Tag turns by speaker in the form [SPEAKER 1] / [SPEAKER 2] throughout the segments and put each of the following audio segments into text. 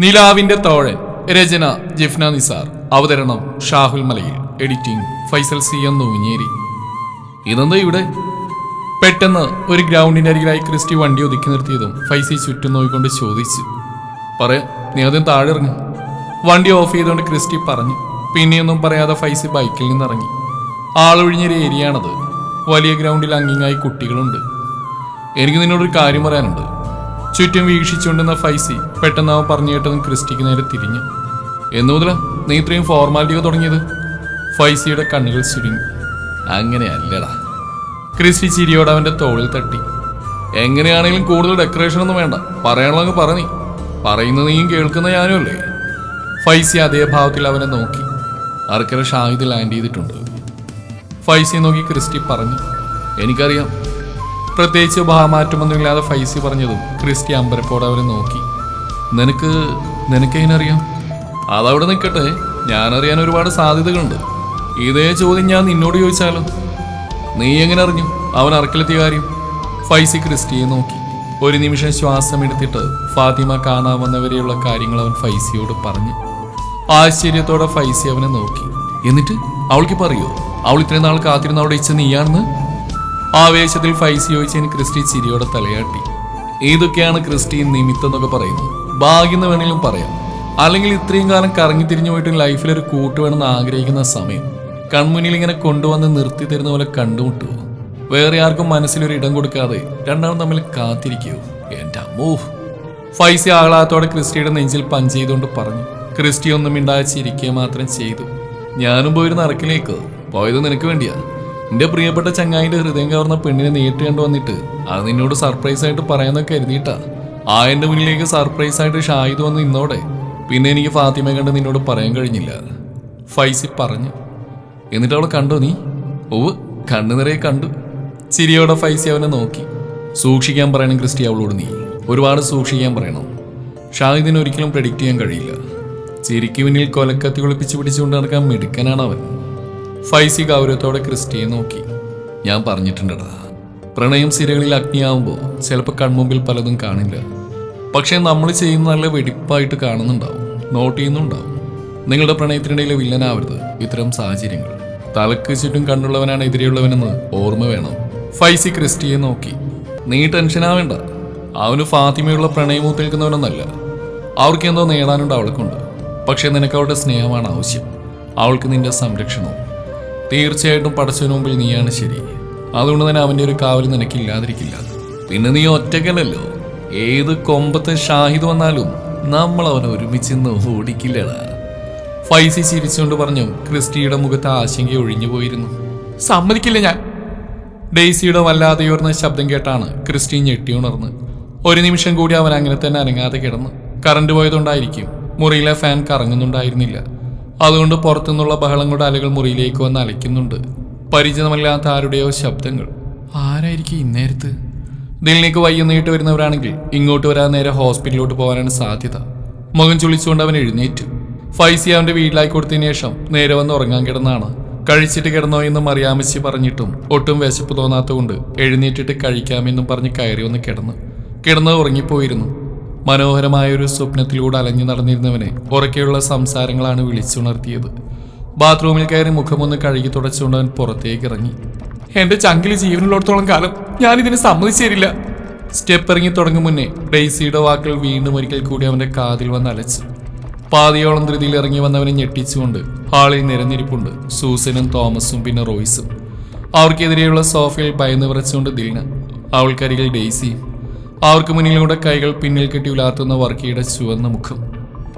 [SPEAKER 1] നിലാവിന്റെ തോഴൻ രചന ജിഫ്ന നിസാർ. അവതരണം Shahul Malayil. Editing Faisal C M Noonjeri. ഇതെന്താ ഇവിടെ? പെട്ടെന്ന് ഒരു ഗ്രൗണ്ടിന്റെ അരികിലായി ക്രിസ്റ്റി വണ്ടി ഒതുക്കി നിർത്തിയതും ഫൈസി ചുറ്റും നോക്കിക്കൊണ്ട് ചോദിച്ചു. പറയാം. നീ ആദ്യം താഴെ ഇറങ്ങ്. വണ്ടി ഓഫ് ചെയ്തുകൊണ്ട് ക്രിസ്റ്റി പറഞ്ഞു. പിന്നെയൊന്നും പറയാതെ ഫൈസി ബൈക്കിൽ നിന്ന് ഇറങ്ങി ആളൊഴിഞ്ഞൊരു ഏരിയയാണത് വലിയ ഗ്രൗണ്ടിൽ അങ്ങിങ്ങായി കുട്ടികളുണ്ട്. എനിക്ക് നിന്നോടൊരു കാര്യം പറയാനുണ്ട്. ചുറ്റും വീക്ഷിച്ചുകൊണ്ടിരുന്ന ഫൈസി പെട്ടെന്ന് അവൻ പറഞ്ഞു കേട്ടതും ക്രിസ്റ്റിക്ക് നേരെ തിരിഞ്ഞു. എന്നു മുതലാ നീ ഇത്രയും ഫോർമാലിറ്റിയൊക്കെ തുടങ്ങിയത്? ഫൈസിയുടെ കണ്ണുകൾ ചുരുങ്ങി. അങ്ങനെയല്ലടാ. ക്രിസ്റ്റി ചിരിയോടെ അവന്റെ തോളിൽ തട്ടി. എങ്ങനെയാണെങ്കിലും കൂടുതൽ ഡെക്കറേഷൻ ഒന്നും വേണ്ട. പറയാനുള്ളങ്ങ് പറഞ്ഞു പറയുന്ന നീയും കേൾക്കുന്ന ഞാനും അല്ലേ? ഫൈസി അതേ ഭാവത്തിൽ അവനെ നോക്കി. അർക്കര ഷാഹിദ് ലാൻഡ് ചെയ്തിട്ടുണ്ട്. ഫൈസി നോക്കി ക്രിസ്റ്റി പറഞ്ഞു. എനിക്കറിയാം. പ്രത്യേകിച്ച് ഭാവമാറ്റമൊന്നുമില്ലാതെ ഫൈസി പറഞ്ഞതും ക്രിസ്റ്റി അമ്പരപ്പോടെ അവരെ നോക്കി. നിനക്ക് നിനക്ക് അറിയാം? അതവിടെ നിൽക്കട്ടെ. ഞാനറിയാൻ ഒരുപാട് സാധ്യതകളുണ്ട്. ഇതേ ചോദ്യം ഞാൻ നിന്നോട് ചോദിച്ചാലോ? നീ എങ്ങനെ അറിഞ്ഞു? അവൻ അറക്കിലെത്തിയ കാര്യം? ഫൈസി ക്രിസ്റ്റിയെ നോക്കി. ഒരു നിമിഷം ശ്വാസം എടുത്തിട്ട് ഫാത്തിമ കാണാമെന്നവരെയുള്ള കാര്യങ്ങൾ അവൻ ഫൈസിയോട് പറഞ്ഞു. ആശ്ചര്യത്തോടെ ഫൈസി അവനെ നോക്കി. എന്നിട്ട് അവൾക്ക് പറയോ അവൾ ഇത്രയും നാൾ കാത്തിരുന്ന അവിടെ ഇച്ച നീയാണെന്ന്? ആവേശത്തിൽ ഫൈസി ചോദിച്ചതിന് ക്രിസ്റ്റി ചിരിയോടെ തലയാട്ടി. ഏതൊക്കെയാണ് ക്രിസ്റ്റി നിമിത്തം എന്നൊക്കെ പറയുന്നത്? ഭാഗ്യം വേണമെങ്കിലും പറയാം. അല്ലെങ്കിൽ ഇത്രയും കാലം കറങ്ങി തിരിഞ്ഞു പോയിട്ട് ലൈഫിൽ ഒരു കൂട്ട് വേണമെന്ന് ആഗ്രഹിക്കുന്ന സമയം. കൺമുന്നിൽ ഇങ്ങനെ കൊണ്ടുവന്ന് നിർത്തി തരുന്ന പോലെ കണ്ടുമുട്ടുമോ വേറെ ആർക്കും മനസ്സിലൊരു ഇടം കൊടുക്കാതെ രണ്ടാളും തമ്മിൽ കാത്തിരിക്കൂ? എന്റെ അമ്മോ. ഫൈസി ആഹ്ലാദത്തോടെ ക്രിസ്റ്റിയുടെ നെഞ്ചിൽ പഞ്ച് ചെയ്തുകൊണ്ട് പറഞ്ഞു. ക്രിസ്റ്റി ഒന്നും മിണ്ടാതെ ചിരിക്കുക മാത്രം ചെയ്തു. ഞാനും പോയിരുന്ന അറക്കിലേക്ക് പോയത് നിനക്ക് വേണ്ടിയാ. എന്റെ പ്രിയപ്പെട്ട ചങ്ങായിന്റെ ഹൃദയം കവർന്ന പെണ്ണിനെ നേരിട്ട് കണ്ടു വന്നിട്ട് അത് നിന്നോട് സർപ്രൈസ് ആയിട്ട് പറയാന്നൊക്കെ കരുതിയിട്ടാ. ആ എന്റെ മുന്നിലേക്ക് സർപ്രൈസ് ആയിട്ട് ഷാഹിദ് വന്ന് ഇന്നോടെ പിന്നെ എനിക്ക് ഫാത്തിമ കണ്ട് നിന്നോട് പറയാൻ കഴിഞ്ഞില്ല. ഫൈസി പറഞ്ഞു. എന്നിട്ട് അവളെ കണ്ടോ നീ? ഓവ് കണ്ണു നിറയെ കണ്ടു. ചിരിയോടെ ഫൈസി അവനെ നോക്കി. സൂക്ഷിക്കാൻ പറയണം ക്രിസ്റ്റി അവളോട് നീ. ഒരുപാട് സൂക്ഷിക്കാൻ പറയണം. ഷാഹിദിന് ഒരിക്കലും പ്രഡിക്റ്റ് ചെയ്യാൻ കഴിയില്ല. ചിരിക്ക് പിന്നിൽ കൊലക്കത്തി ഒളിപ്പിച്ച് പിടിച്ചുകൊണ്ട് നടക്കാൻ മിടുക്കനാണ് അവൻ. ഫൈസി ഗൗരവത്തോടെ ക്രിസ്റ്റിയെ നോക്കി. ഞാൻ പറഞ്ഞിട്ടുണ്ടടാ പ്രണയം സിരകളിൽ അഗ്നിയാവുമ്പോൾ ചിലപ്പോൾ കൺമുമ്പിൽ പലതും കാണില്ല. പക്ഷേ നമ്മൾ ചെയ്യുന്ന നല്ല വെടിപ്പായിട്ട് കാണുന്നുണ്ടാവും നോട്ട് ചെയ്യുന്നുണ്ടാവും. നിങ്ങളുടെ പ്രണയത്തിനിടയിലെ വില്ലനാവരുത്. ഇത്തരം സാഹചര്യങ്ങൾ തലക്ക് ചുറ്റും കണ്ടുള്ളവനാണ് എതിരെയുള്ളവനെന്ന് ഓർമ്മ വേണം. ഫൈസി ക്രിസ്റ്റിയെ നോക്കി. നീ ടെൻഷനാവേണ്ട അവന് ഫാത്തിമയുള്ള പ്രണയമൂത്ത് നിൽക്കുന്നവനൊന്നല്ല അവർക്ക് എന്തോ നേടാനുണ്ട് അവൾക്കുണ്ട്. പക്ഷെ നിനക്ക് അവളുടെ സ്നേഹമാണ് ആവശ്യം. അവൾക്ക് നിന്റെ സംരക്ഷണവും തീർച്ചയായിട്ടും പടച്ചതിന് മുമ്പിൽ നീയാണ് ശരി. അതുകൊണ്ട് തന്നെ അവന്റെ ഒരു കാവൽ നിനക്കില്ലാതിരിക്കില്ല പിന്നെ നീ ഒറ്റക്കല്ലല്ലോ ഏത് കൊമ്പത്തെ ഷാഹിദ് വന്നാലും നമ്മൾ അവനെ ഒരുമിച്ച് ഓടിക്കില്ലടാ. ഫൈസി ചിരിച്ചുകൊണ്ട് പറഞ്ഞു ക്രിസ്റ്റിയുടെ മുഖത്ത് ആശങ്ക ഒഴിഞ്ഞു പോയിരുന്നു. സമ്മതിക്കില്ല ഞാൻ. ഡെയ്സിയുടെ വല്ലാതെ ഉയർന്ന ശബ്ദം കേട്ടാണ് ക്രിസ്റ്റി ഞെട്ടി ഉണർന്ന്. ഒരു നിമിഷം കൂടി അവൻ അങ്ങനെ തന്നെ അനങ്ങാതെ കിടന്നു കറണ്ട് പോയതുകൊണ്ടായിരിക്കും മുറിയിലെ ഫാൻ കറങ്ങുന്നുണ്ടായിരുന്നില്ല. അതുകൊണ്ട് പുറത്തുനിന്നുള്ള ബഹളം കൊണ്ട് അലകൾ മുറിയിലേക്ക് വന്ന് അലയ്ക്കുന്നുണ്ട്. പരിചിതമല്ലാത്ത ആരുടെയോ ശബ്ദങ്ങൾ. ആരായിരിക്കും ഇന്നേരത്ത് ദിലിലേക്ക് വയ്യുന്നേട്ട് വരുന്നവരാണെങ്കിൽ ഇങ്ങോട്ട് വരാൻ നേരെ ഹോസ്പിറ്റലിലോട്ട് പോകാനാണ് സാധ്യത. മുഖം ചുളിച്ചുകൊണ്ട് അവൻ എഴുന്നേറ്റു. ഫൈസി അവന്റെ വീട്ടിലായി കൊടുത്തതിന് ശേഷം നേരെ വന്ന് ഉറങ്ങാൻ കിടന്നാണ്. കഴിച്ചിട്ട് കിടന്നോ എന്ന് അറിയാമച്ചി പറഞ്ഞിട്ടും ഒട്ടും വിശപ്പ് തോന്നാത്തതുകൊണ്ട് എഴുന്നേറ്റിട്ട് കഴിക്കാമെന്നും പറഞ്ഞ് കയറി വന്ന് കിടന്നു. കിടന്ന് ഉറങ്ങിപ്പോയിരുന്നു. മനോഹരമായ ഒരു സ്വപ്നത്തിലൂടെ അലഞ്ഞു നടന്നിരുന്നവനെ ഉറക്കെയുള്ള സംസാരങ്ങളാണ് വിളിച്ചുണർത്തിയത്. ബാത്റൂമിൽ കയറി മുഖമൊന്ന് കഴുകി തുടച്ചുകൊണ്ട് അവൻ പുറത്തേക്ക് ഇറങ്ങി. എന്റെ ചങ്കിൽ ജീവനുള്ളിടത്തോളം കാലം ഞാൻ ഇതിന് സമ്മതിച്ചേരില്ല. സ്റ്റെപ്പ് ഇറങ്ങി തുടങ്ങും മുന്നേ ഡെയ്സിയുടെ വാക്കുകൾ വീണ്ടും ഒരിക്കൽ കൂടി അവന്റെ കാതിൽ വന്ന് അലച്ചു. പാതിയോളം ധൃതിയിൽ ഇറങ്ങി വന്നവനെ ഞെട്ടിച്ചുകൊണ്ട് ഹാളിൽ നിരന്നിരിപ്പുണ്ട് സൂസനും തോമസും പിന്നെ റോയ്സും. അവർക്കെതിരെയുള്ള സോഫയിൽ ഭയന്ന് വിറച്ചുകൊണ്ട് ദിൽന അവൾക്കരികിൽ ഡെയ്സിയും അവർക്ക് മുന്നിലൂടെ കൈകൾ പിന്നിൽ കെട്ടി ഉലാത്തുന്ന വർക്കിയുടെ ചുവന്ന മുഖം.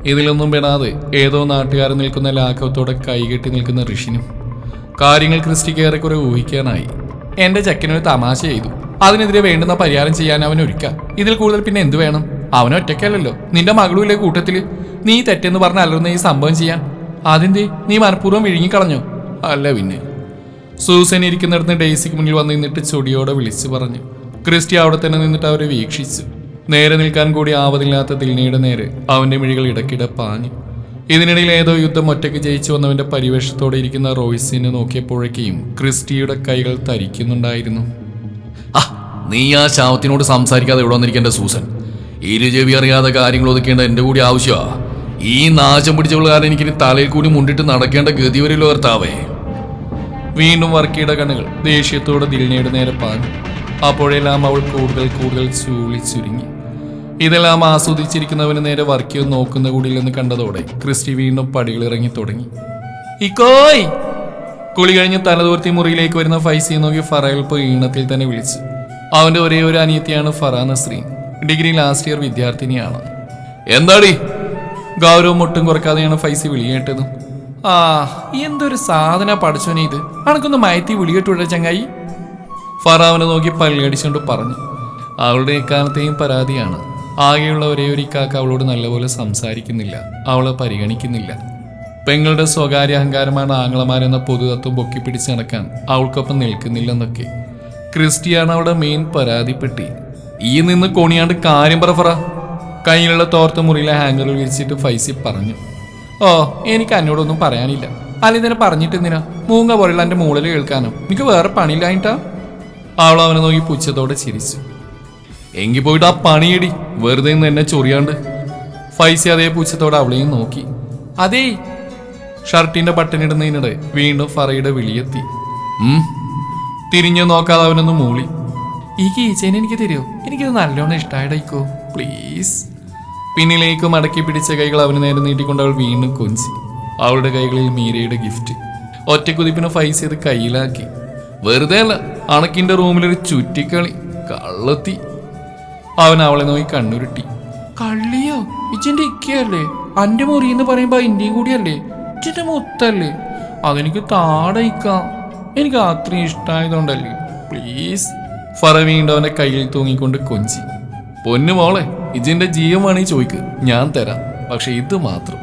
[SPEAKER 1] ഇതിലൊന്നും പെടാതെ ഏതോ നാട്ടുകാരൻ നിൽക്കുന്ന ലാഘവത്തോടെ കൈകെട്ടി നിൽക്കുന്ന ഋഷിനും കാര്യങ്ങൾ ക്രിസ്റ്റിക്ക് ഏറെക്കുറെ ഊഹിക്കാനായി. എന്റെ ചെക്കനൊരു തമാശ ചെയ്തു. അതിനെതിരെ വേണ്ടുന്ന പരിഹാരം ചെയ്യാൻ അവൻ ഒരുക്കാം. ഇതിൽ കൂടുതൽ പിന്നെ എന്ത് വേണം? അവൻ ഒറ്റയ്ക്കല്ലല്ലോ. നിന്റെ മകളുമില്ലേ കൂട്ടത്തിൽ നീ തെറ്റെന്ന് പറഞ്ഞ അലറുന്ന ഈ സംഭവം ചെയ്യാൻ. അതിന്റെ നീ മനഃപൂർവം വിഴുങ്ങിക്കളഞ്ഞോ? അല്ല പിന്നെ. സൂസൻ ഇരിക്കുന്നിടത്ത് ഡെയ്സിക്ക് മുന്നിൽ വന്ന് നിന്നിട്ട് ചൊടിയോടെ വിളിച്ചു പറഞ്ഞു. ക്രിസ്റ്റി അവിടെ തന്നെ നിന്നിട്ട് അവരെ വീക്ഷിച്ചു. നേരെ നിൽക്കാൻ കൂടി ആവതില്ലാത്ത ദിൽനയുടെ നേരെ അവന്റെ മിഴികൾ ഇടയ്ക്കിടെ പാഞ്ഞു. ഇതിനിടയിൽ ഏതോ യുദ്ധം ഒറ്റയ്ക്ക് ജയിച്ചു വന്നവന്റെ പരിവേഷത്തോടെ ഇരിക്കുന്ന റോയ്സിനെ നോക്കിയപ്പോഴേക്കും ക്രിസ്റ്റിയുടെ കൈകൾ തരിക്കുന്നുണ്ടായിരുന്നു.
[SPEAKER 2] ആ നീ ആ ശാവത്തിനോട് സംസാരിക്കാതെ ഇവിടെ വന്നിരിക്കേണ്ട സൂസൻ.
[SPEAKER 1] ഇരുചെവി അറിയാതെ കാര്യങ്ങൾ ഒതുക്കേണ്ട എന്റെ കൂടി ആവശ്യമാ. ഈ നാശം പിടിച്ചവൾ കാരണം എനിക്ക് തലയിൽ കൂടി മുണ്ടിട്ട് നടക്കേണ്ട ഗതി വരില്ലോ ഭർത്താവേ. വീണ്ടും വർക്കിയുടെ കണ്ണുകൾ ദേഷ്യത്തോടെ ദിൽനയുടെ നേരെ പാഞ്ഞു. അപ്പോഴെല്ലാം അവൾ കൂടുതൽ കൂടുതൽ ചൂളി ചുരുങ്ങി. ഇതെല്ലാം ആസ്വദിച്ചിരിക്കുന്നവന് നേരെ വർക്കിയോ നോക്കുന്ന കൂടിയില്ലെന്ന് കണ്ടതോടെ ക്രിസ്റ്റി വീണ്ടും പടികൾ ഇറങ്ങി തുടങ്ങി. ഇക്കോയ്! കുളി കഴിഞ്ഞ് തലതോർത്തി മുറിയിലേക്ക് വരുന്ന ഫൈസിയെ നോക്കി ഫറയിൽ പോയി ഈണത്തിൽ തന്നെ വിളിച്ചു. അവന്റെ ഒരേ ഒരു അനിയത്തിയാണ് Farah Nasreen. Degree last year വിദ്യാർത്ഥിനിയാണ്. എന്താടി? ഗൗരവം ഒട്ടും കുറക്കാതെയാണ് ഫൈസി വിളിയേട്ടത് ആ എന്തൊരു സാധന പഠിച്ചോനെ ഇത്. അനക്കൊന്ന് മയത്തി വിളിയിട്ടുള്ള ചങ്ങായി. ഫറ അവനെ നോക്കി പള്ളിയടിച്ചുകൊണ്ട് പറഞ്ഞു അവളുടെ എക്കാലത്തെയും പരാതിയാണ്. ആകെയുള്ള ഒരേ ഒരു ഇക്കാക്ക അവളോട് നല്ലപോലെ സംസാരിക്കുന്നില്ല. അവളെ പരിഗണിക്കുന്നില്ല. പെങ്ങളുടെ സ്വകാര്യ അഹങ്കാരമാണ് ആങ്ങളമാരെന്ന പൊതുതത്വം പൊക്കിപ്പിടിച്ച് നടക്കാൻ അവൾക്കൊപ്പം നിൽക്കുന്നില്ലെന്നൊക്കെ. ക്രിസ്റ്റിയാണ് അവിടെ മെയിൻ പരാതിപ്പെട്ടി. ഈ നിന്ന് കോണിയാണ്ട് കാര്യം പറ ഫറ. കയ്യിലുള്ള തോർത്ത മുറിയിലെ ഹാങ്കറിൽ വിരിച്ചിട്ട് ഫൈസി പറഞ്ഞു ഓ എനിക്ക് എന്നോടൊന്നും പറയാനില്ല. അല്ല പറഞ്ഞിട്ട് എന്തിനാ മൂങ്ങ പോലുള്ള എന്റെ മുകളിൽ കേൾക്കാനോ. എനിക്ക് വേറെ പണിയില്ലായിട്ടാ അവൾ അവനെ നോക്കി പുച്ഛത്തോടെ ചിരിച്ചു. എങ്കിൽ പോയിട്ട് ആ പണിയടി. വെറുതെ നിന്ന് എന്നെ ചൊറിയാണ്ട്. ഫൈസി അതേ പുച്ഛത്തോടെ അവളെയും നോക്കി. അതേ. ഷർട്ടിന്റെ ബട്ടണിടുന്നതിനിടെ വീണ്ടും ഫറയുടെ വിളിയെത്തി. തിരിഞ്ഞു നോക്കാതെ അവനൊന്ന് മൂളി. ഈ കീച്ചേനെ എനിക്ക് തരുമോ എനിക്കിത് നല്ലോണം ഇഷ്ടമായിടൈക്കോ പ്ലീസ്. പിന്നിലേക്ക് മടക്കി പിടിച്ച കൈകൾ അവന് നേരെ നീട്ടിക്കൊണ്ട് അവൾ വീണ്ടും കൊഞ്ചി. അവളുടെ കൈകളിൽ മീരയുടെ ഗിഫ്റ്റ്. ഒറ്റക്കുതിപ്പിന് ഫൈസ് ചെയ്ത് കയ്യിലാക്കി. വെറുതെ അല്ല അണക്കിന്റെ റൂമിലൊരു ചുറ്റിക്കളി. കള്ളത്തി. അവൻ അവളെ നോക്കി കണ്ണുരുട്ടി. കള്ളിയോ? ഇച്ചിന്റെ ഇക്കയല്ലേ? അന്റെ മുറി എന്ന് പറയുമ്പോ ഇന്ത്യയും കൂടിയല്ലേ? ഇച്ചിന്റെ മുത്തല്ലേ? അതെനിക്ക് താടയിക്കാം. എനിക്ക് അത്രയും ഇഷ്ടമായതുകൊണ്ടല്ലേ പ്ലീസ്. ഫറ വീണ്ടും അവന്റെ കയ്യിൽ തൂങ്ങിക്കൊണ്ട് കൊഞ്ചി. പൊന്നു മോളെ ഇജിന്റെ ജീവൻ വേണമെങ്കിൽ ചോദിക്ക്. ഞാൻ തരാം. പക്ഷെ ഇത് മാത്രം.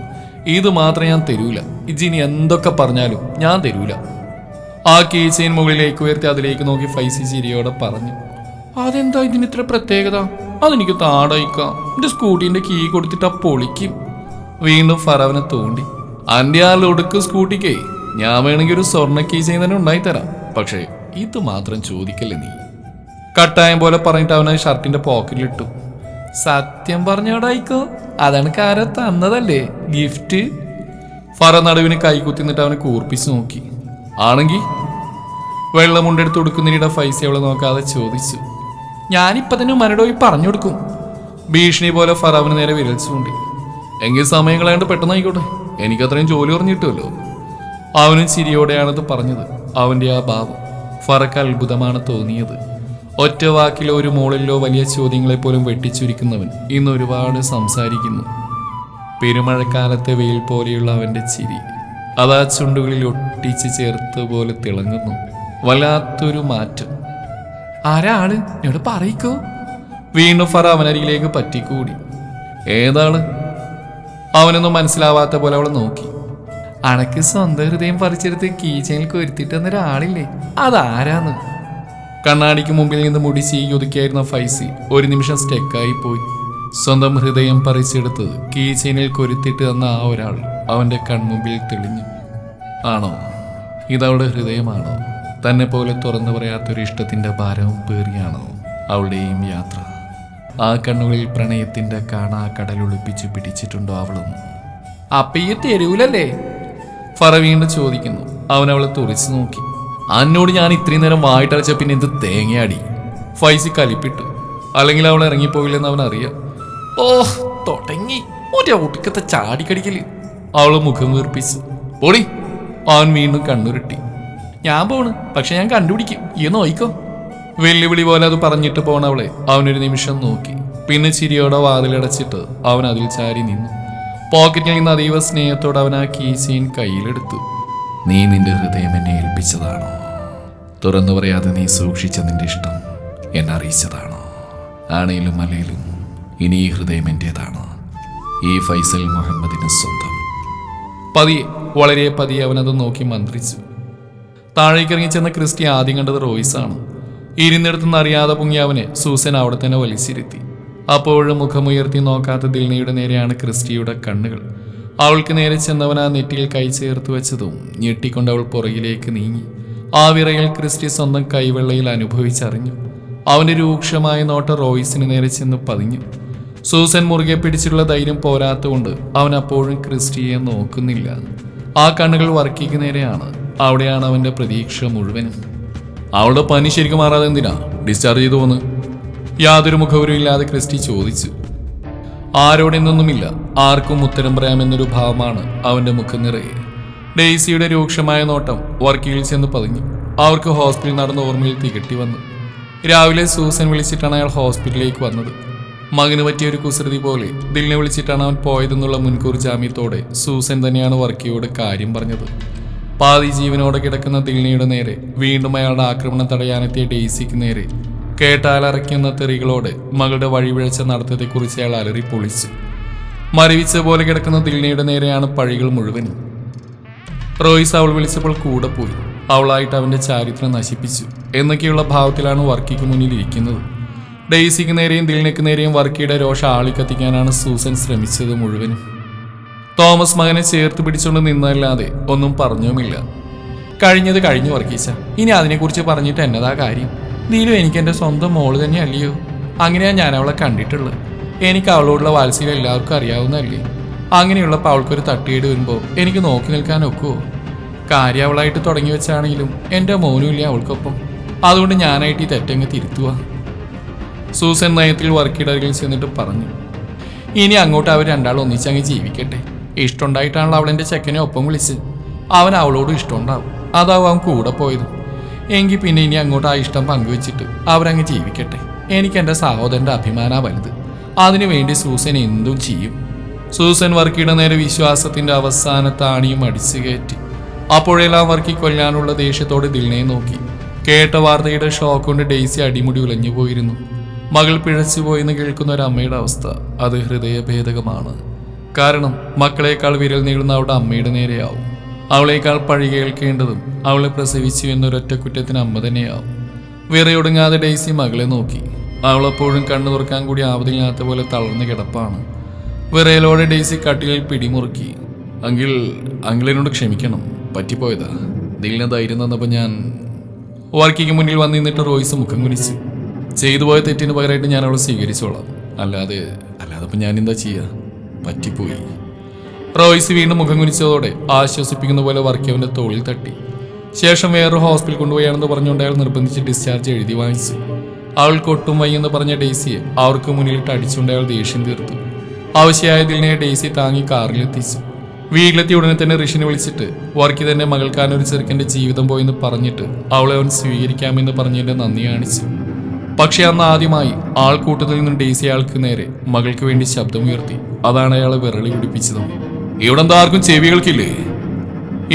[SPEAKER 1] ഇത് മാത്രം ഞാൻ തരൂല. ഇജിനി എന്തൊക്കെ പറഞ്ഞാലും ഞാൻ തരൂല. ആ കീ ചെയിൻ മുകളിലേക്ക് ഉയർത്തി അതിലേക്ക് നോക്കി ഫൈസി ചിരിയോടെ പറഞ്ഞു. അതെന്താ ഇതിന് ഇത്ര പ്രത്യേകത? അതെനിക്ക് താടയിക്കാം. എന്റെ സ്കൂട്ടിന്റെ കീ കൊടുത്തിട്ട് പൊളിക്കും. വീണ്ടും ഫറവനെ തോണ്ടി. അന്റെ ആ ലൊടുക്ക് സ്കൂട്ടിക്കേ. ഞാൻ വേണമെങ്കിൽ ഒരു സ്വർണ കീ ചെയിൻ തന്നെ ഉണ്ടായി തരാം പക്ഷേ ഇത് മാത്രം ചോദിക്കല്ലേ നീ? കട്ടായം പോലെ പറഞ്ഞിട്ട് അവനെ ഷർട്ടിന്റെ പോക്കറ്റിലിട്ടു. സത്യം പറഞ്ഞോടായിക്കോ. അതാണ് കാര തന്നതല്ലേ. ഗിഫ്റ്റ്. ഫറ നടുവിന് കൈകുത്തി അവനെ കൂർപ്പിച്ച് നോക്കി. ആണെങ്കി വെള്ളമുണ്ടെടുത്ത് കൊടുക്കുന്നതിനിടെ ഫൈസ അവളെ നോക്കാതെ ചോദിച്ചു. ഞാനിപ്പോ തന്നെ മരടോയി പറഞ്ഞു കൊടുക്കും. ഭീഷണി പോലെ ഫറാവിന് നേരെ വിരൽച്ചുകൊണ്ട് എങ്കിൽ സമയം കളയാണ്ട് പെട്ടെന്നായിക്കോട്ടെ എനിക്കത്രയും ജോലി പറഞ്ഞിട്ടുമല്ലോ അവനും ചിരിയോടെയാണത് പറഞ്ഞത്. അവന്റെ ആ ഭാവം ഫറക്ക് അത്ഭുതമാണ് തോന്നിയത്. ഒറ്റ വാക്കിലോ ഒരു മോളിലോ വലിയ ചോദ്യങ്ങളെ പോലും വെട്ടിച്ചുരുക്കുന്നവൻ ഇന്ന് ഒരുപാട് സംസാരിക്കുന്നു. പെരുമഴക്കാലത്തെ വെയിൽ പോലെയുള്ള അവന്റെ ചിരി. അതാ ചുണ്ടുകളിൽ ഒട്ടിച്ച് ചേർത്ത് പോലെ തിളങ്ങുന്നു. വല്ലാത്തൊരു മാറ്റം. ആരാൾ എന്നോട് പറയിക്കോ. വീണ്ടും ഫറ അവനരികിലേക്ക് പറ്റിക്കൂടി. ഏതാണ്? അവനൊന്നും മനസ്സിലാവാത്ത പോലെ അവളെ നോക്കി. അണക്ക് സ്വന്തം ഹൃദയം പറിച്ചെടുത്ത് കീച്ചനിൽ കൊരുത്തിട്ട് ഒരാളില്ലേ അതാരാന്ന്? കണ്ണാടിക്ക് മുമ്പിൽ നിന്ന് മുടി ഒതുക്കിയായിരുന്ന ഫൈസി ഒരു നിമിഷം സ്റ്റെക്കായി പോയി. സ്വന്തം ഹൃദയം പറിച്ചെടുത്ത് കീച്ചനിൽ കൊരുത്തിട്ട് തന്ന ആ ഒരാൾ. അവന്റെ കൺമുമ്പിൽ തെളിഞ്ഞു. ആണോ? ഇതവളുടെ ഹൃദയമാണോ? തന്നെ പോലെ തുറന്നു പറയാത്തൊരു ഇഷ്ടത്തിന്റെ ഭാരവും പേറിയാണോ അവളുടെയും യാത്ര? ആ കണ്ണുകളിൽ പ്രണയത്തിന്റെ കാണാ കടൽ ഒളിപ്പിച്ച് പിടിച്ചിട്ടുണ്ടോ അവളും? അപ്പൊ ഈ തെരുവിലല്ലേ? ഫറ വീണ്ടും ചോദിക്കുന്നു. അവൻ അവളെ തുറച്ചു നോക്കി. അന്നോട് ഞാൻ ഇത്രയും നേരം വായിട്ടടച്ച പിന്നെ എന്ത് തേങ്ങയാടി? ഫൈസി കലിപ്പിട്ടു. അല്ലെങ്കിൽ അവൾ ഇറങ്ങിപ്പോയില്ലെന്ന് അവൻ അറിയാം ഓ തുടങ്ങി. ഒരു ഒടുക്കത്തെ ചാടിക്കടിക്കൽ. അവൾ മുഖം വീർപ്പിച്ചു. പോളി. അവൻ വീണ്ടും കണ്ണുരുട്ടി. ഞാൻ പോണ് പക്ഷെ ഞാൻ കണ്ടുപിടിക്കും. ഈ നോയിക്കോ. വെല്ലുവിളി പോലെ അത് പറഞ്ഞിട്ട് പോണവളെ അവനൊരു നിമിഷം നോക്കി. പിന്നെ ചിരിയോടെ വാതിലടച്ചിട്ട് അവൻ അതിൽ ചാരി നിന്നു. പോക്കറ്റിൽ നിന്ന് അതീവ സ്നേഹത്തോടെ അവൻ ആ കീ ചെയിൻ കയ്യിലെടുത്തു. നീ നിന്റെ ഹൃദയം എന്നെ ഏൽപ്പിച്ചതാണോ? തുറന്നു പറയാതെ നീ സൂക്ഷിച്ച നിന്റെ ഇഷ്ടം എന്നെ അറിയിച്ചതാണോ? ആണയിലും മലയിലും ഇനി ഈ ഹൃദയം എന്റേതാണ് ഈ ഫൈസൽ മുഹമ്മദിന് സ്വന്തം പതിയെ വളരെ പതിയെ അവനത് നോക്കി മന്ത്രിച്ചു. താഴേക്ക് ഇറങ്ങി ചെന്ന ക്രിസ്റ്റി ആദ്യം കണ്ടത് റോയ്സാണ്. ഇരുന്നിടത്തുനിന്ന് അറിയാതെ പൊങ്ങിയ അവനെ സൂസൻ അവിടെ തന്നെ വലിച്ചിരുത്തി. അപ്പോഴും മുഖമുയർത്തി നോക്കാത്ത ദിൽനയുടെ നേരെയാണ് ക്രിസ്റ്റിയുടെ കണ്ണുകൾ. അവൾക്ക് നേരെ ചെന്നവൻ ആ നെറ്റിയിൽ കൈ ചേർത്ത് വെച്ചതും ഞെട്ടിക്കൊണ്ട് അവൾ പുറകിലേക്ക് നീങ്ങി. ആ വിറയിൽ ക്രിസ്റ്റി സ്വന്തം കൈവെള്ളയിൽ അനുഭവിച്ചറിഞ്ഞു. അവന്റെ രൂക്ഷമായ നോട്ട റോയ്സിന് നേരെ ചെന്ന് പതിഞ്ഞു. സൂസൻ മുറുകെ പിടിച്ചുള്ള ധൈര്യം പോരാത്തുകൊണ്ട് അവൻ അപ്പോഴും ക്രിസ്റ്റിയെ നോക്കുന്നില്ല. ആ കണ്ണുകൾ വർക്കിക്ക് നേരെയാണ്. അവിടെയാണ് അവന്റെ പ്രതീക്ഷ മുഴുവനും അവളുടെ പനി ശരിക്കും മാറാതെ എന്തിനാ? ഡിസ്ചാർജ് ചെയ്തു പോന്ന്? യാതൊരു മുഖവരും ഇല്ലാതെ ക്രിസ്റ്റി ചോദിച്ചു. ആരോടെന്നൊന്നുമില്ല ആർക്കും ഉത്തരം പറയാമെന്നൊരു ഭാവമാണ് അവന്റെ മുഖം നിറയെ ഡെയ്സിയുടെ രൂക്ഷമായ നോട്ടം വർക്കിയിൽ ചെന്ന് പതിഞ്ഞു. അവർക്ക് ഹോസ്പിറ്റലിൽ നടന്ന ഓർമ്മയിൽ തികട്ടി വന്നു. രാവിലെ സൂസൻ വിളിച്ചിട്ടാണ് അയാൾ ഹോസ്പിറ്റലിലേക്ക് വന്നത്. മകന് പറ്റിയ ഒരു കുസൃതി പോലെ ദിലിനെ വിളിച്ചിട്ടാണ് അവൻ പോയതെന്നുള്ള മുൻകൂർ ജാമ്യത്തോടെ സൂസൻ തന്നെയാണ് വർക്കിയോട് കാര്യം പറഞ്ഞത്. പാതി ജീവനോടെ കിടക്കുന്ന ദിൽനയുടെ നേരെ വീണ്ടും അയാളുടെ ആക്രമണം തടയാനെത്തിയ ഡെയ്സിക്ക് നേരെ കേട്ടാലറയ്ക്കുന്ന തെറികളോടെ മകളുടെ വഴിവിഴച്ച നടത്തത്തെക്കുറിച്ച് അയാൾ അലറി പൊളിച്ചു. മരവിച്ച പോലെ കിടക്കുന്ന ദിൽനയുടെ നേരെയാണ് പഴികൾ മുഴുവനും. റോയ്സ് അവൾ വിളിച്ചപ്പോൾ കൂടെ പോയി. അവളായിട്ട് അവന്റെ ചാരിത്രം നശിപ്പിച്ചു. എന്നൊക്കെയുള്ള ഭാവത്തിലാണ് വർക്കിക്ക് മുന്നിൽ ഇരിക്കുന്നത്. ഡെയ്സിക്ക് നേരെയും ദിലിനക്ക് നേരെയും വർക്കിയുടെ രോഷ ആളിക്കത്തിക്കാനാണ് സൂസൻ ശ്രമിച്ചത് മുഴുവനും. തോമസ് മകനെ ചേർത്ത് പിടിച്ചുകൊണ്ട് നിന്നല്ലാതെ ഒന്നും പറഞ്ഞുമില്ല. കഴിഞ്ഞത് കഴിഞ്ഞു വർക്കീച്ച ഇനി അതിനെക്കുറിച്ച് പറഞ്ഞിട്ട് എന്നതാ കാര്യം? നീലും എനിക്ക് എന്റെ സ്വന്തം മോൾ തന്നെ അല്ലയോ അങ്ങനെയാ ഞാൻ അവളെ കണ്ടിട്ടുള്ളത്. എനിക്ക് അവളോടുള്ള വാത്സല്യം എല്ലാവർക്കും അറിയാവുന്നതല്ലേ? അങ്ങനെയുള്ളപ്പോൾ അവൾക്കൊരു തട്ടിയേട് വരുമ്പോൾ എനിക്ക് നോക്കി നിൽക്കാൻ ഒക്കുവോ? കാര്യം അവളായിട്ട് തുടങ്ങി വെച്ചാണെങ്കിലും എന്റെ മോനും ഇല്ല അവൾക്കൊപ്പം. അതുകൊണ്ട് ഞാനായിട്ട് ഈ തെറ്റങ്ങ് തിരുത്തുക സൂസൻ നയത്തിൽ വർക്കിയുടെ അരികിൽ ചെന്നിട്ട് പറഞ്ഞു ഇനി അങ്ങോട്ട് അവർ രണ്ടാളും ഒന്നിച്ചങ്ങ് ജീവിക്കട്ടെ. ഇഷ്ടമുണ്ടായിട്ടാണല്ലോ അവളെന്റെ ചെക്കനെ ഒപ്പം വിളിച്ച് അവൻ അവളോട് ഇഷ്ടമുണ്ടാവും. അതാവും അവൻ കൂടെ പോയത്. എങ്കിൽ പിന്നെ ഇനി അങ്ങോട്ട് ആ ഇഷ്ടം പങ്കുവെച്ചിട്ട് അവരങ്ങ് ജീവിക്കട്ടെ. എനിക്ക് എന്റെ സഹോദരന്റെ അഭിമാന വലുത്. അതിനുവേണ്ടി സൂസൻ എന്തും ചെയ്യും. സൂസൻ വർക്കിയുടെ നേരെ വിശ്വാസത്തിന്റെ അവസാന താണിയും അടിച്ചു കയറ്റി. അപ്പോഴെല്ലാം വർക്കി കൊല്ലാനുള്ള ദേഷ്യത്തോടെ ദിൽനയെ നോക്കി. കേട്ട വാർത്തയുടെ ഷോക്ക് കൊണ്ട് ഡെയ്സി അടിമുടി ഉലഞ്ഞു പോയിരുന്നു. മകൾ പിഴച്ചുപോയെന്ന് കേൾക്കുന്ന ഒരു അമ്മയുടെ അവസ്ഥ അത് ഹൃദയഭേദകമാണ്. കാരണം മക്കളെക്കാൾ വിരൽ നീളുന്ന അവളുടെ അമ്മയുടെ നേരെയാവും. അവളേക്കാൾ പഴി കേൾക്കേണ്ടതും അവളെ പ്രസവിച്ചു എന്നൊരൊറ്റ കുറ്റത്തിന് അമ്മ തന്നെയാവും. വിറയൊടുങ്ങാതെ ഡെയ്സി മകളെ നോക്കി. അവളെപ്പോഴും കണ്ണു തുറക്കാൻ കൂടി ആവതില്ലാത്ത പോലെ തളർന്നു കിടപ്പാണ്. വിറയലോടെ ഡെയ്സി കട്ടിലിൽ പിടിമുറുക്കി. അങ്കിൾ അങ്കിളിനോട് ക്ഷമിക്കണം. പറ്റിപ്പോയതാ. ദിലിന് ധൈര്യം തന്നപ്പോൾ ഞാൻ വർക്കിക്ക് മുന്നിൽ വന്ന് നിന്നിട്ട് റോയ്സ് മുഖം കുനിച്ചു. ചെയ്തു പോയ തെറ്റിന് പകരമായിട്ട് ഞാൻ അവളെ സ്വീകരിച്ചോളാം. അല്ലാതെ അല്ലാതെ ഇപ്പം ഞാൻ എന്താ ചെയ്യുക പറ്റിപ്പോയി. റോയ്സ് വീണ്ടും മുഖം കുനിച്ചതോടെ ആശ്വസിപ്പിക്കുന്ന പോലെ വർക്കിയവന്റെ തോളിൽ തട്ടി. ശേഷം വേറൊരു ഹോസ്പിറ്റൽ കൊണ്ടുപോയാണെന്ന് പറഞ്ഞുകൊണ്ട് അയാൾ നിർബന്ധിച്ച് ഡിസ്ചാർജ് എഴുതി വാങ്ങിച്ചു. അവൾക്ക് ഒട്ടും വയ്യെന്ന് പറഞ്ഞ ഡെയ്സിയെ അവർക്ക് മുന്നിലിട്ട് അടിച്ചുകൊണ്ട് അയാൾ ദേഷ്യം തീർത്തു. ആവശ്യമായതിനെ ഡെയ്സി താങ്ങി കാറിലെത്തിച്ചു. വീട്ടിലെത്തിയ ഉടനെ തന്നെ ഋഷിനെ വിളിച്ചിട്ട് വർക്കി തന്നെ മകൾക്കാനൊരു ഒരു ചെറുക്കന്റെ ജീവിതം പോയെന്ന് പറഞ്ഞിട്ട് അവളെ അവൻ സ്വീകരിക്കാമെന്ന് പറഞ്ഞതിന്റെ നന്ദി കാണിച്ചു. പക്ഷെ അന്ന് ആദ്യമായി ആൾക്കൂട്ടത്തിൽ നിന്ന് ഡേസി അയാൾക്ക് നേരെ മകൾക്ക് വേണ്ടി ശബ്ദം ഉയർത്തി അതാണ് അയാളെ വിരളി പിടിപ്പിച്ചത്. ഇവിടെ എന്താ ആർക്കും ചെവികൾക്കില്ലേ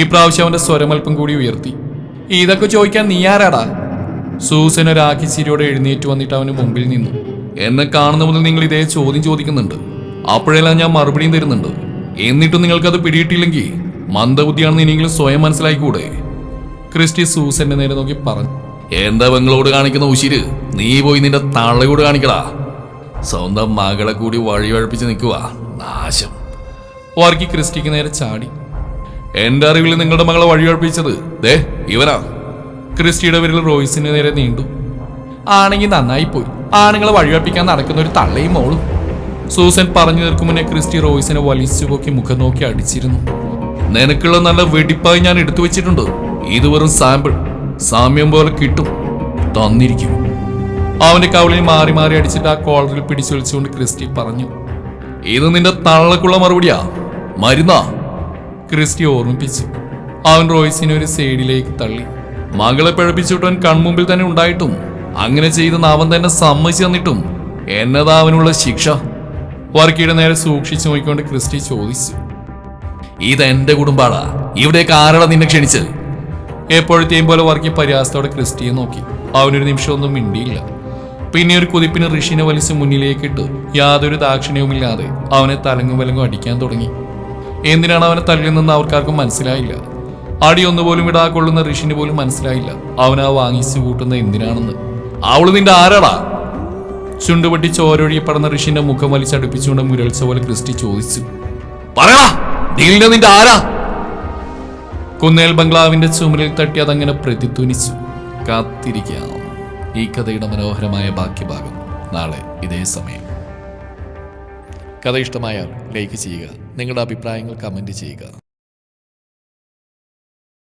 [SPEAKER 1] ഈ പ്രാവശ്യം അവന്റെ സ്വരമൽപ്പം കൂടി ഉയർത്തി. ഇതൊക്കെ ചോദിക്കാൻ നീ ആരാടാ? സൂസൻ ഒരാക്കി ചിരിയോടെ എഴുന്നേറ്റ് വന്നിട്ട് അവന് മുമ്പിൽ നിന്നു. എന്നെ കാണുന്ന മുതൽ നിങ്ങൾ ഇതേ ചോദ്യം ചോദിക്കുന്നുണ്ട്. അപ്പോഴെല്ലാം ഞാൻ മറുപടിയും തരുന്നുണ്ട്. എന്നിട്ടും നിങ്ങൾക്കത് പിടിയിട്ടില്ലെങ്കിൽ മന്ദബുദ്ധിയാണെന്ന് ഇനിയെങ്കിലും സ്വയം മനസ്സിലായിക്കൂടെ? ക്രിസ്റ്റി സൂസന്റെ നേരെ നോക്കി പറഞ്ഞു. എന്താ പെങ്ങളോട് കാണിക്കുന്ന ഉശിര്? നീ പോയി നിന്റെ തള്ളയോട് കാണിക്കടാ. സ്വന്തം മകളെ കൂടി വഴി വഴപ്പിച്ച് നിൽക്കുക നാശം. വർക്കി ക്രിസ്റ്റിക്ക് നേരെ ചാടി. എന്റെ അറിവിൽ നിങ്ങളുടെ മകളെ വഴി വഴപ്പിച്ചത് ദേ ഇവനാ. ക്രിസ്റ്റിയുടെ പേരിൽ റോയ്സിന് നേരെ നീണ്ടു. ആണെങ്കിൽ നന്നായി പോയി ആണുങ്ങളെ വഴിവെപ്പിക്കാൻ നടക്കുന്ന ഒരു തള്ളയും മോളും. സൂസൻ പറഞ്ഞു തീർക്കും മുന്നേ ക്രിസ്റ്റി റോയ്സിനെ വലിച്ചു പൊക്കി മുഖം നോക്കി അടിച്ചിരുന്നു. നിനക്കുള്ള നല്ല വെടിപ്പായി ഞാൻ എടുത്തു വെച്ചിട്ടുണ്ട്. ഇത് വെറും സാമ്പിൾ. സാമ്യം പോലെ കിട്ടും. തന്നിരിക്കും. അവന്റെ കവളിൽ മാറി മാറി അടിച്ചിട്ട് ആ കോളറിൽ പിടിച്ചു വിളിച്ചുകൊണ്ട് ക്രിസ്റ്റി പറഞ്ഞു ഇത് നിന്റെ തള്ളക്കുള്ള മറുപടിയാ. മരുന്നാ. ക്രിസ്റ്റി ഓർമ്മിപ്പിച്ചു. അവൻ റോയ്സിനെ ഒരു സൈഡിലേക്ക് തള്ളി. മകളെ പിഴപ്പിച്ചിട്ടവൻ കൺമുമ്പിൽ തന്നെ ഉണ്ടായിട്ടും അങ്ങനെ ചെയ്തെന്ന് അവൻ തന്നെ സമ്മതിച്ചു തന്നിട്ടും എന്നതാ അവനുള്ള ശിക്ഷ? വർക്കിയുടെ നേരെ സൂക്ഷിച്ചു നോക്കിക്കൊണ്ട് ക്രിസ്റ്റി ചോദിച്ചു ഇതെന്റെ കുടുംബാടാ. ഇവിടേക്ക് ആരാടാ നിന്നെ ക്ഷണിച്ച് എപ്പോഴത്തെയും പോലെ വർക്കി പരിഹാസത്തോടെ ക്രിസ്റ്റിയെ നോക്കി. അവനൊരു നിമിഷമൊന്നും മിണ്ടിയില്ല. പിന്നെ ഒരു കുതിപ്പിന് ഋഷിനെ വലിച്ച് മുന്നിലേക്കിട്ട് യാതൊരു ദാക്ഷിണ്യവുമില്ലാതെ അവനെ തലങ്ങും വലങ്ങും അടിക്കാൻ തുടങ്ങി. എന്തിനാണ് അവനെ തല്ലിയെന്ന് അവർക്കാർക്കും മനസ്സിലായില്ല. അടി ഒന്നുപോലും ഇടാ കൊള്ളുന്ന ഋഷിന് പോലും മനസ്സിലായില്ല. അവനാ വാങ്ങിച്ചു കൂട്ടുന്ന എന്തിനാണെന്ന്. അവൾ നിന്റെ ആരാടാ? ചുണ്ടുപൊട്ടി ചോരൊഴിയപ്പെടുന്ന ഋഷിന്റെ മുഖം വലിച്ചടുപ്പിച്ചുകൊണ്ട് മുരൾച്ച പോലെ ക്രിസ്റ്റി ചോദിച്ചു. നീലിന്റെ നിന്റെ ആരാ? കുന്നേൽ ബംഗ്ലാവിന്റെ ചുമരിൽ തട്ടി അതങ്ങനെ പ്രതിധ്വനിച്ചു. കാത്തിരിക്കാം. ഈ കഥയുടെ മനോഹരമായ ബാക്കി ഭാഗം നാളെ ഇതേ സമയം. കഥ ഇഷ്ടമായാൽ ലൈക്ക് ചെയ്യുക നിങ്ങളുടെ അഭിപ്രായങ്ങൾ കമന്റ് ചെയ്യുക.